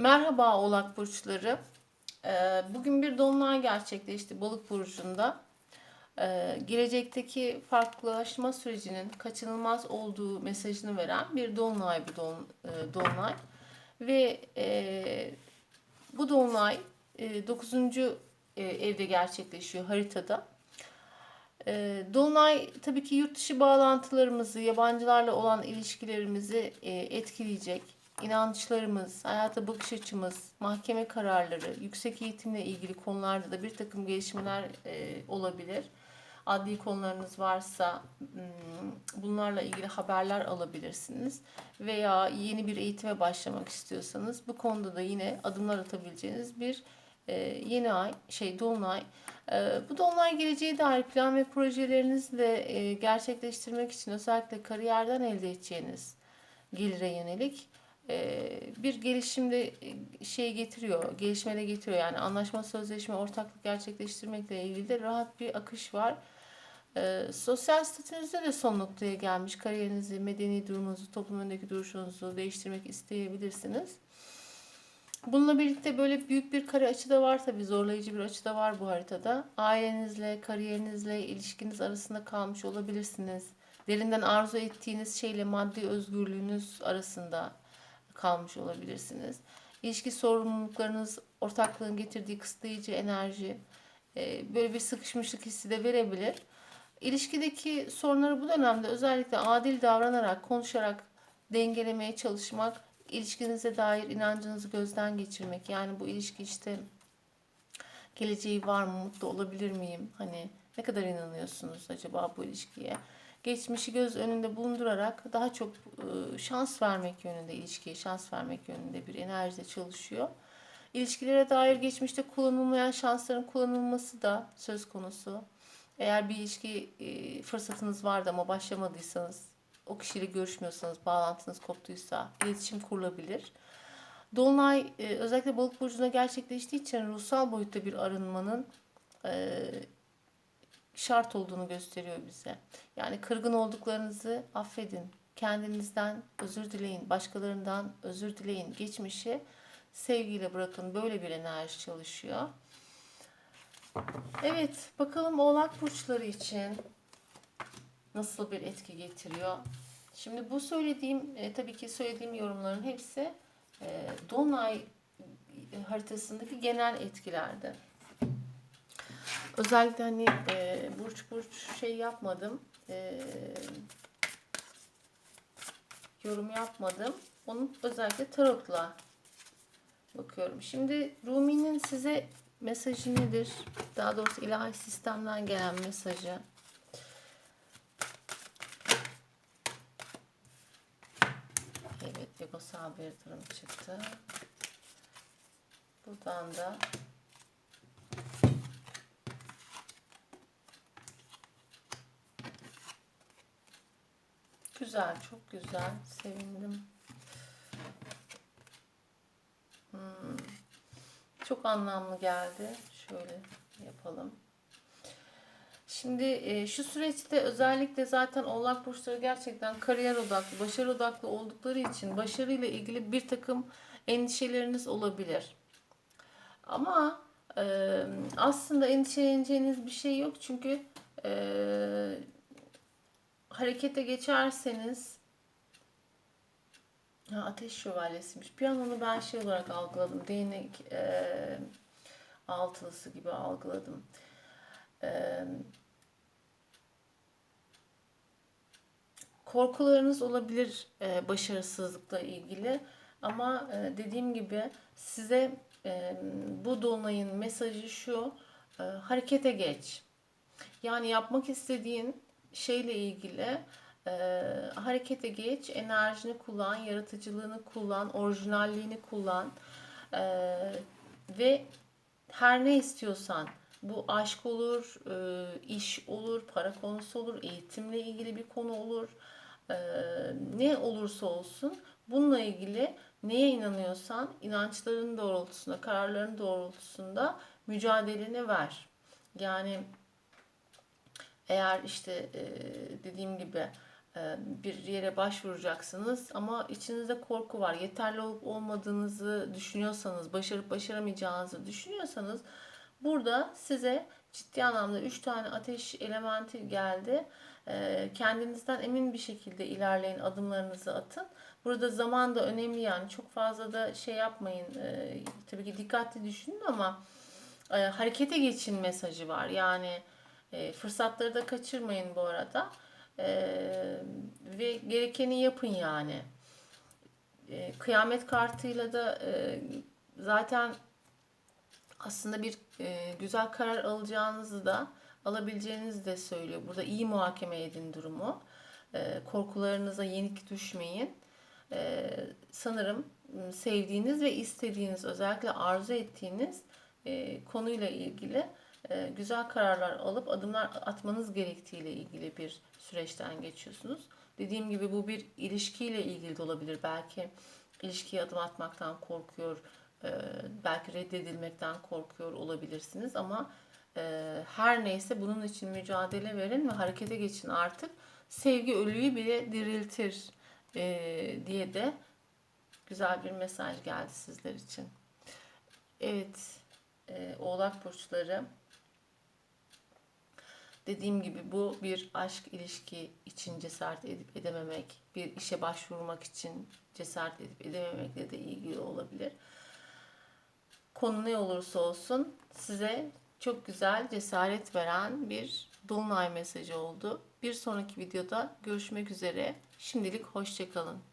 Merhaba Oğlak Burçları. Ee, Bugün bir dolunay gerçekleşti Balık Burcu'nda. Ee, Gelecekteki farklılaşma sürecinin kaçınılmaz olduğu mesajını veren bir dolunay bu dolun- e, dolunay. Ve e, bu dolunay 9. evde gerçekleşiyor haritada. Ee, Dolunay tabii ki yurt dışı bağlantılarımızı, yabancılarla olan ilişkilerimizi e, etkileyecek. İnançlarımız, hayata bakış açımız, mahkeme kararları, yüksek eğitimle ilgili konularda da bir takım gelişmeler e, olabilir. Adli konularınız varsa hmm, bunlarla ilgili haberler alabilirsiniz. Veya yeni bir eğitime başlamak istiyorsanız bu konuda da yine adımlar atabileceğiniz bir e, yeni ay, şey dolunay. E, bu dolunay geleceğe dair plan ve projelerinizi de e, gerçekleştirmek için özellikle kariyerden elde edeceğiniz gelire yönelik bir gelişimde e, şey getiriyor, gelişmede getiriyor. Yani anlaşma, sözleşme, ortaklık gerçekleştirmekle ilgili de rahat bir akış var. E, sosyal statünüzde de son noktaya gelmiş. Kariyerinizi, medeni durumunuzu, toplum önündeki duruşunuzu değiştirmek isteyebilirsiniz. Bununla birlikte böyle büyük bir kare açı da var tabii zorlayıcı bir açı da var bu haritada. Ailenizle, kariyerinizle, ilişkiniz arasında kalmış olabilirsiniz. Derinden arzu ettiğiniz şeyle maddi özgürlüğünüz arasında kalmış olabilirsiniz. İlişki sorumluluklarınız, ortaklığın getirdiği kısıtlayıcı enerji, e, böyle bir sıkışmışlık hissi de verebilir. İlişkideki sorunları bu dönemde özellikle adil davranarak, konuşarak dengelemeye çalışmak, ilişkinize dair inancınızı gözden geçirmek. Yani bu ilişki işte geleceği var mı, mutlu olabilir miyim? Hani ne kadar inanıyorsunuz acaba bu ilişkiye? Geçmişi göz önünde bulundurarak daha çok e, şans vermek yönünde, ilişkiye şans vermek yönünde bir enerjide çalışıyor. İlişkilere dair geçmişte kullanılmayan şansların kullanılması da söz konusu. Eğer bir ilişki e, fırsatınız vardı ama başlamadıysanız, o kişiyle görüşmüyorsanız, bağlantınız koptuysa iletişim kurulabilir. Dolunay e, özellikle balık burcunda gerçekleştiği için ruhsal boyutta bir arınmanın şart olduğunu gösteriyor bize. Yani kırgın olduklarınızı affedin. Kendinizden özür dileyin. Başkalarından özür dileyin. Geçmişi sevgiyle bırakın. Böyle bir enerji çalışıyor. Evet, bakalım Oğlak burçları için nasıl bir etki getiriyor. Şimdi bu söylediğim, e, tabii ki söylediğim yorumların hepsi e, Dolunay haritasındaki genel etkilerde. Özellikle hani e, burç burç şey yapmadım. E, yorum yapmadım. Onu özellikle tarotla bakıyorum. Şimdi Rumi'nin size mesajı nedir? Daha doğrusu ilahi sistemden gelen mesajı. Evet, egosal bir durum çıktı. Buradan da Güzel, çok güzel. Sevindim. Hmm. Çok anlamlı geldi. Şöyle yapalım. Şimdi e, şu süreçte özellikle zaten oğlak burçları gerçekten kariyer odaklı, başarı odaklı oldukları için başarıyla ilgili bir takım endişeleriniz olabilir. Ama e, aslında endişeleneceğiniz bir şey yok çünkü e, harekete geçerseniz ha, ateş şövalyesiymiş. Bir an onu ben şey olarak algıladım. Değnek e, altılısı gibi algıladım. E, korkularınız olabilir e, başarısızlıkla ilgili. Ama e, dediğim gibi size e, bu dolunayın mesajı şu. E, harekete geç. Yani yapmak istediğin şeyle ilgili e, harekete geç, enerjini kullan, yaratıcılığını kullan, orijinalliğini kullan e, ve her ne istiyorsan bu aşk olur, e, iş olur, para konusu olur, eğitimle ilgili bir konu olur, e, ne olursa olsun bununla ilgili neye inanıyorsan inançların doğrultusunda, kararların doğrultusunda mücadeleni ver. Yani eğer işte dediğim gibi bir yere başvuracaksınız ama içinizde korku var. Yeterli olup olmadığınızı düşünüyorsanız, başarıp başaramayacağınızı düşünüyorsanız burada size ciddi anlamda 3 tane ateş elementi geldi. Kendinizden emin bir şekilde ilerleyin, adımlarınızı atın. Burada zaman da önemli yani çok fazla da şey yapmayın. Tabii ki dikkatli düşünün ama harekete geçin mesajı var. Yani e, fırsatları da kaçırmayın bu arada. E, ve gerekeni yapın yani. E, kıyamet kartıyla da e, zaten aslında bir e, güzel karar alacağınızı da alabileceğinizi de söylüyor. Burada iyi muhakeme edin durumu. E, korkularınıza yenik düşmeyin. E, sanırım sevdiğiniz ve istediğiniz, özellikle arzu ettiğiniz e, konuyla ilgili güzel kararlar alıp adımlar atmanız gerektiğiyle ilgili bir süreçten geçiyorsunuz. Dediğim gibi bu bir ilişkiyle ilgili de olabilir. Belki ilişkiye adım atmaktan korkuyor, e, belki reddedilmekten korkuyor olabilirsiniz ama e, her neyse bunun için mücadele verin ve harekete geçin artık. Sevgi ölüyü bile diriltir e, diye de güzel bir mesaj geldi sizler için. Evet, e, Oğlak burçları. Dediğim gibi bu bir aşk ilişki için cesaret edip edememek, bir işe başvurmak için cesaret edip edememekle de ilgili olabilir. Konu ne olursa olsun size çok güzel cesaret veren bir dolunay mesajı oldu. Bir sonraki videoda görüşmek üzere. Şimdilik hoşçakalın.